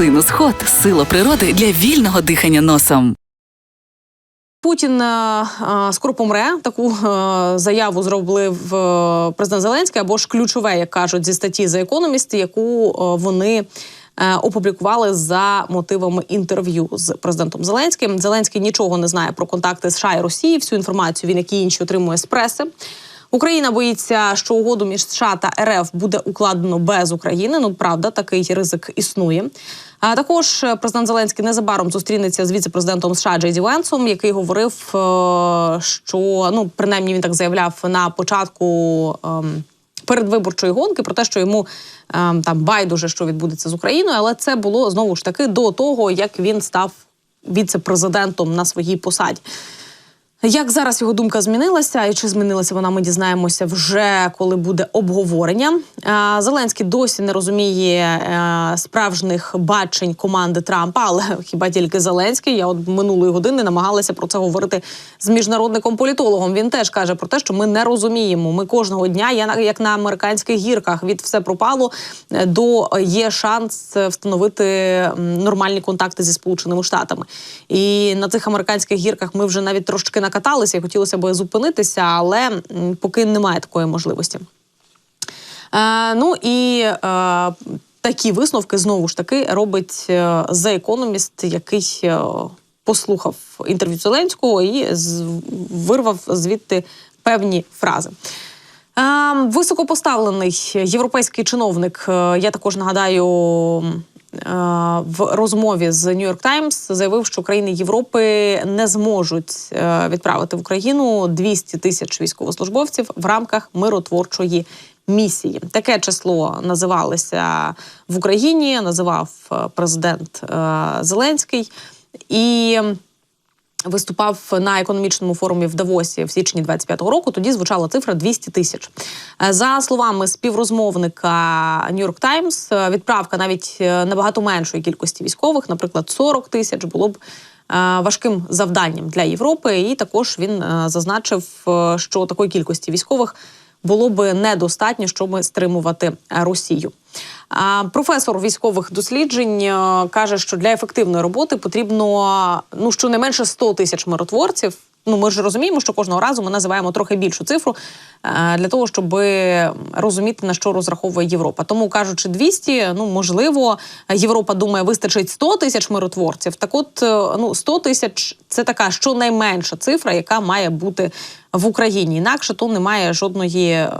Синус Хот сила природи для вільного дихання носом. Путін е, е, скоро помре. Таку е, заяву зробив е, президент Зеленський, або ж ключове, як кажуть, зі статті за економіст, яку е, вони. Опублікували за мотивами інтерв'ю з президентом Зеленським. Зеленський нічого не знає про контакти США і Росії. Всю інформацію він, як і інші, отримує з преси. Україна боїться, що угоду між США та РФ буде укладено без України. Ну правда, такий ризик існує. А також е, президент Зеленський незабаром зустрінеться з віце-президентом США Джейді Венсом, який говорив, е, що ну принаймні він так заявляв на початку. ем, Передвиборчої гонки про те, що йому ем, там байдуже, що відбудеться з Україною, але це було знову ж таки до того, як він став віце-президентом на своїй посаді. Як зараз його думка змінилася, і чи змінилася вона, ми дізнаємося вже коли буде обговорення. Зеленський досі не розуміє е, справжніх бачень команди Трампа, але хіба тільки Зеленський? Я от минулої години намагалася про це говорити з міжнародником політологом. Він теж каже про те, що ми не розуміємо. Ми кожного дня, я на- як на американських гірках, від все пропало е, до є шанс встановити нормальні контакти зі сполученими штатами. І на цих американських гірках ми вже навіть трошки накаталися. і Хотілося б зупинитися, але поки немає такої можливості. Е, ну і е, такі висновки знову ж таки робить е, The Economist, який е, послухав інтерв'ю Зеленського і вирвав звідти певні фрази. Е, Високопоставлений європейський чиновник, е, я також нагадаю. Е, В розмові з New York Times заявив, що країни Європи не зможуть е, відправити в Україну 200 тисяч військовослужбовців в рамках миротворчої місії. Таке число називалося в Україні, називав е, президент Зеленський і виступав на економічному форумі в Давосі в січні 25-го року. Тоді звучала цифра 200 тисяч. Е, За словами співрозмовника New York Times, е, відправка навіть е, набагато меншої кількості військових, наприклад, 40 тисяч, було б. Важким завданням для Європи, і також він зазначив, що такої кількості військових було би недостатньо, щоб стримувати е, Росію. Професор військових досліджень е, каже, що для ефективної роботи потрібно ну щонайменше 100 тисяч миротворців. Ну, ми ж розуміємо, що кожного разу ми називаємо трохи більшу цифру е, для того, щоб розуміти на що розраховує Європа. Тому кажучи 200, ну можливо, Європа думає, вистачить 100 тисяч миротворців. Так, от е, ну 100 тисяч це така щонайменша цифра, яка має бути в Україні. Інакше то немає жодної. ем,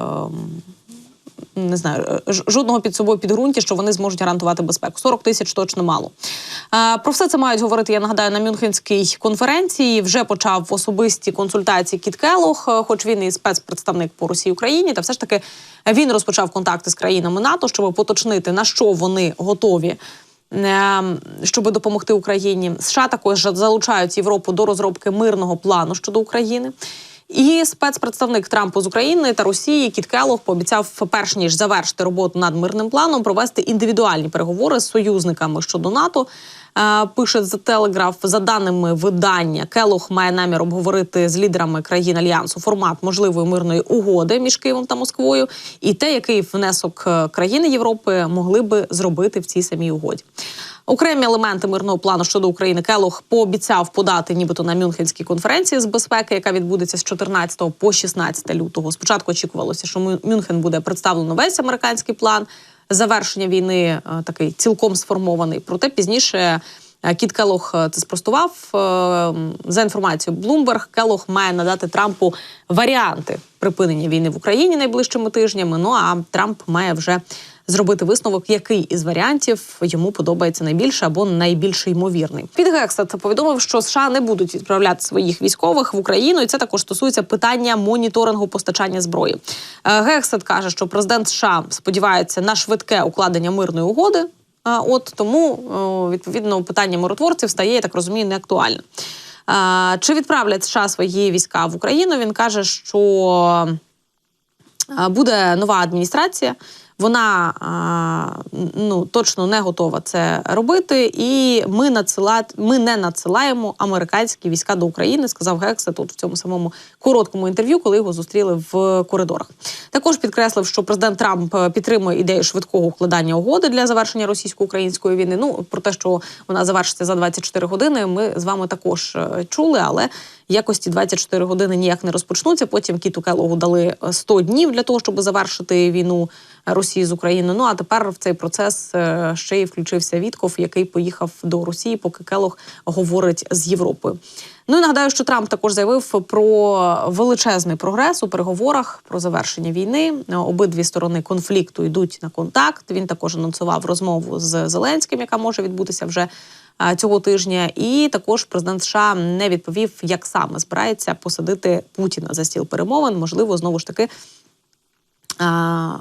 не знаю, жодного під собою підґрунтя, що вони зможуть гарантувати безпеку. 40 тисяч точно мало. Е, Про все це мають говорити. Я нагадаю на Мюнхенській конференції. Вже почав особисті консультації Кіт Келох, е, хоч він і спецпредставник по Росії Україні, та все ж таки він розпочав контакти з країнами НАТО, щоб поточнити на що вони готові. е, Щоб допомогти Україні, США також залучають Європу до розробки мирного плану щодо України. І спецпредставник Трампу з України та Росії Кіт Келлог пообіцяв, перш ніж завершити роботу над мирним планом, провести індивідуальні переговори з союзниками щодо НАТО. Е, Пише The Telegraph, за даними видання, Келлог має намір обговорити з лідерами країн альянсу формат можливої мирної угоди між Києвом та Москвою, і те, який внесок е, країни Європи могли би зробити в цій самій угоді. Окремі елементи мирного плану щодо України Келох пообіцяв подати, нібито на Мюнхенській конференції з безпеки, яка відбудеться з 14 по 16 лютого. Спочатку очікувалося, що Мю- Мюнхен буде представлено весь американський план завершення війни, е, такий цілком сформований. Проте пізніше. е, Кіт Келох е, це спростував за інформацією Bloomberg, Келох має надати Трампу варіанти припинення війни в Україні найближчими тижнями. Ну а Трамп має вже зробити висновок, який із варіантів йому подобається найбільше або найбільш ймовірний. Під Гексет повідомив, що США не будуть відправляти своїх військових в Україну, і це також стосується питання моніторингу постачання зброї. Е, Гексет каже, що президент США сподівається на швидке укладення мирної угоди. А, От тому відповідно питання миротворців стає, я так розумію, неактуальним. А, Чи відправлять США свої війська в Україну? Він каже, що буде нова адміністрація Вона а, ну точно не готова це робити, і ми надсилати, ми не надсилаємо американські війська до України, сказав Гексе тут в цьому самому короткому інтерв'ю, коли його зустріли в коридорах. Також підкреслив, що президент Трамп е, підтримує ідею швидкого укладання угоди для завершення російсько-української війни. Ну про те, що вона завершиться за 24 години. Ми з вами також е, чули, але якості 24 години ніяк не розпочнуться. Потім Кіту Келогу дали е, 100 днів для того, щоб завершити війну Росії з Україною. Ну а тепер в цей процес е, ще й включився Вітков, який поїхав до Росії, поки Келог говорить з Європою. Ну і нагадаю, що Трамп також заявив про величезний прогрес у переговорах про завершення війни. Обидві сторони конфлікту йдуть на контакт. Він також анонсував розмову з Зеленським, яка може відбутися вже цього тижня. І також президент США не відповів, як саме збирається посадити Путіна за стіл перемовин. Можливо, знову ж таки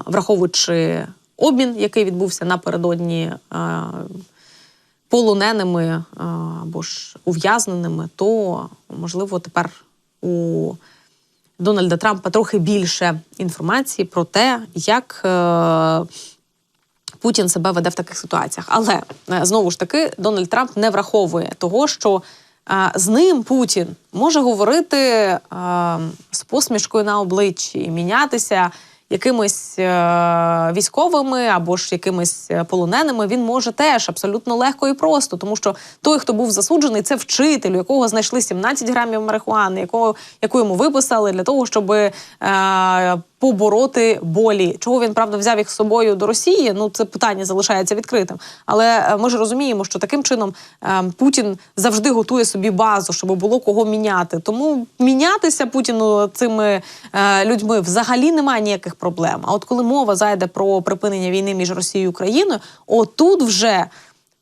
враховуючи обмін, який відбувся напередодні полоненими або ж ув'язненими, то можливо тепер у Дональда Трампа трохи більше інформації про те, як. е, Путін себе веде в таких ситуаціях. Але е, знову ж таки Дональд Трамп не враховує того, що з ним Путін може говорити з посмішкою на обличчі, мінятися якимись е, військовими або ж якимись е, полоненими. Він може теж абсолютно легко і просто, тому що той, хто був засуджений, це вчитель, у якого знайшли 17 грамів марихуани, якого яку йому виписали для того, щоб е, побороти болі. Чого він правда взяв їх з собою до Росії? Ну це питання залишається відкритим. Але е, ми ж розуміємо, що таким чином е, Путін завжди готує собі базу, щоб було кого міняти. Тому мінятися Путіну цими е, людьми взагалі немає ніяких проблем. А от коли мова зайде про припинення війни між Росією і Україною, отут вже.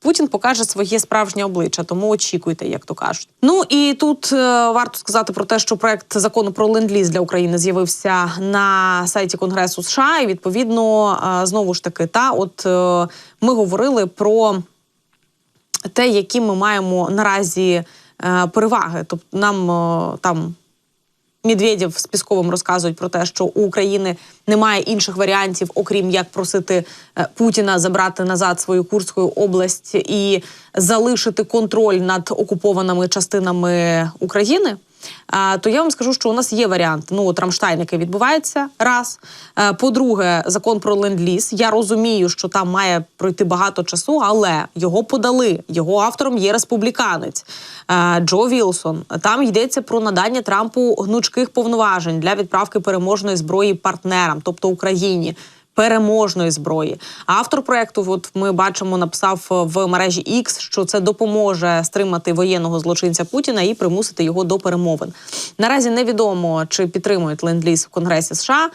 Путін покаже своє справжнє обличчя, тому очікуйте, як то кажуть. Ну і тут е, варто сказати про те, що проект закону про ленд-ліз для України з'явився на сайті Конгресу США. І відповідно е, знову ж таки, та от е, ми говорили про те, які ми маємо наразі е, переваги. Тобто нам е, там. Медведєв з Пісковим розказують про те, що у України немає інших варіантів, окрім як просити е, Путіна забрати назад свою Курську область і залишити контроль над окупованими частинами України. То я вам скажу, що у нас є варіант. Ну, от Рамштайн, який відбувається, раз. Е, По-друге, закон про ленд-ліз. Я розумію, що там має пройти багато часу, але його подали. Його автором є республіканець е, Джо Вілсон. Там йдеться про надання Трампу гнучких повноважень для відправки переможної зброї партнерам, тобто Україні. Переможної зброї. Автор проекту, от ми бачимо, написав в мережі X, що це допоможе стримати воєнного злочинця Путіна і примусити його до перемовин. Наразі невідомо, чи підтримують ленд-ліз в Конгресі США.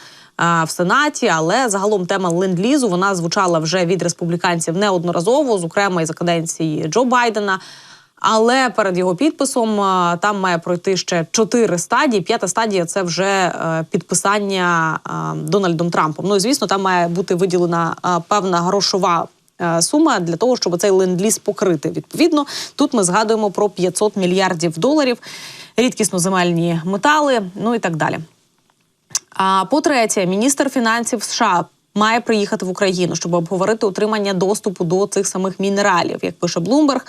В Сенаті, але загалом тема ленд-лізу вона звучала вже від республіканців неодноразово, зокрема і за каденції Джо Байдена. Але перед його підписом там має пройти ще чотири стадії. П'ята стадія це вже е, підписання Дональдом Трампом. Ну і звісно, там має бути виділена певна грошова. е, Сума для того, щоб цей ленд-ліз покрити. Відповідно, тут ми згадуємо про 500 мільярдів доларів, рідкісно земельні метали, ну і так далі. А по-третє, міністр фінансів США має приїхати в Україну, щоб обговорити отримання доступу до цих самих мінералів. Як пише Блумберг,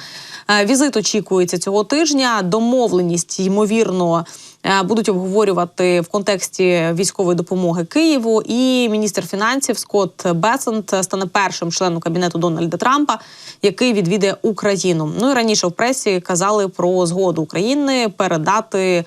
візит очікується цього тижня. Домовленість ймовірно. е, Будуть обговорювати в контексті військової допомоги Києву, і міністр фінансів Скотт Бесент стане першим членом кабінету Дональда Трампа, який відвідає Україну. Ну і раніше в пресі казали про згоду України передати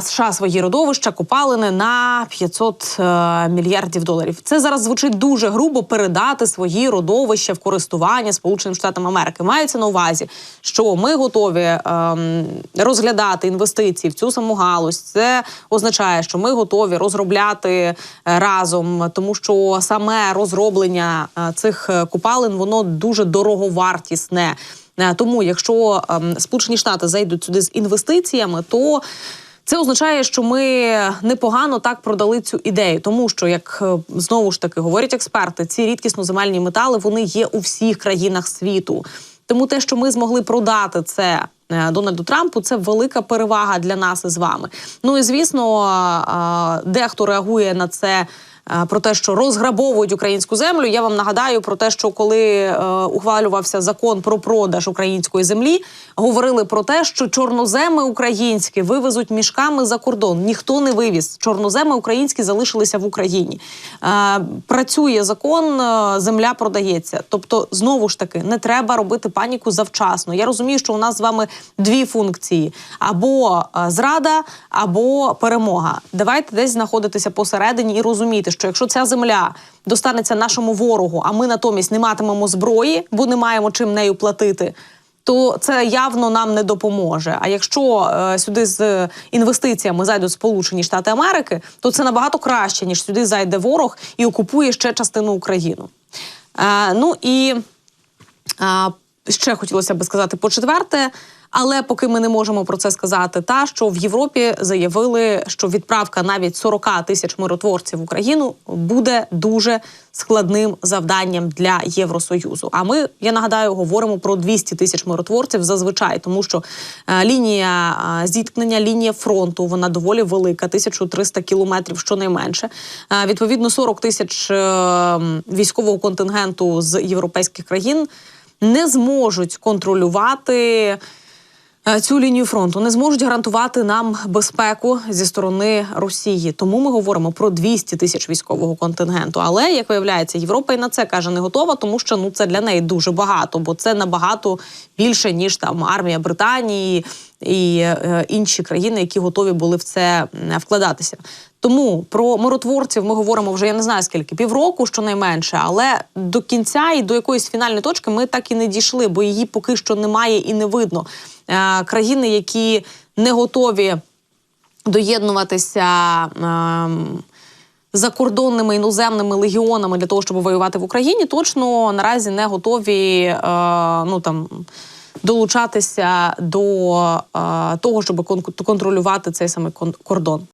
США свої родовища, копалини на 500 е, мільярдів доларів. Це зараз звучить дуже грубо передати свої родовища в користування Сполученим Штатам Америки. Мається на увазі, що ми готові ем, розглядати інвестиції в цю саму галузь. Це означає, що ми готові розробляти е, разом, тому що саме розроблення е, цих копалин воно дуже дороговартісне. Тому, якщо ем, Сполучені Штати зайдуть сюди з інвестиціями, то це означає, що ми непогано так продали цю ідею, тому що як е, знову ж таки говорять експерти, ці рідкісно земельні метали вони є у всіх країнах світу. Тому те, що ми змогли продати це е, Дональду Трампу, це велика перевага для нас із вами. Ну і звісно, дехто реагує на це. Про те, що розграбовують українську землю. Я вам нагадаю про те, що коли е, ухвалювався закон про продаж української землі, говорили про те, що чорноземи українські вивезуть мішками за кордон. Ніхто не вивіз. Чорноземи українські залишилися в Україні. Працює закон, е, земля продається. Тобто, знову ж таки, не треба робити паніку завчасно. Я розумію, що у нас з вами дві функції: або е, зрада, або перемога. Давайте десь знаходитися посередині і розуміти, що якщо ця земля достанеться нашому ворогу, а ми натомість не матимемо зброї, бо не маємо чим нею платити. То це явно нам не допоможе. А якщо е, сюди з інвестиціями зайдуть Сполучені Штати Америки, то це набагато краще ніж сюди зайде ворог і окупує ще частину Україну. Е, ну і а, ще хотілося би сказати по четверте, але поки ми не можемо про це сказати, та що в Європі заявили, що відправка навіть 40 тисяч миротворців в Україну буде дуже складним завданням для Євросоюзу. А ми, я нагадаю, говоримо про 200 тисяч миротворців зазвичай, тому що е, лінія е, зіткнення, лінія фронту вона доволі велика, 1300 кілометрів щонайменше. Е, відповідно, 40 тисяч військового контингенту з європейських країн не зможуть контролювати цю лінію фронту, не зможуть гарантувати нам безпеку зі сторони Росії. Тому ми говоримо про 200 тисяч військового контингенту. Але як виявляється, Європа і на це каже не готова, тому що ну це для неї дуже багато, бо це набагато більше ніж там армія Британії і е, інші країни, які готові були в це вкладатися. Тому про миротворців ми говоримо вже я не знаю скільки півроку, щонайменше, але до кінця і до якоїсь фінальної точки ми так і не дійшли, бо її поки що немає і не видно. Е, країни, які не готові доєднуватися. ем, Закордонними іноземними легіонами для того, щоб воювати в Україні, точно наразі не готові е, ну там долучатися до е, того, щоб кон- контролювати цей кон- кордон.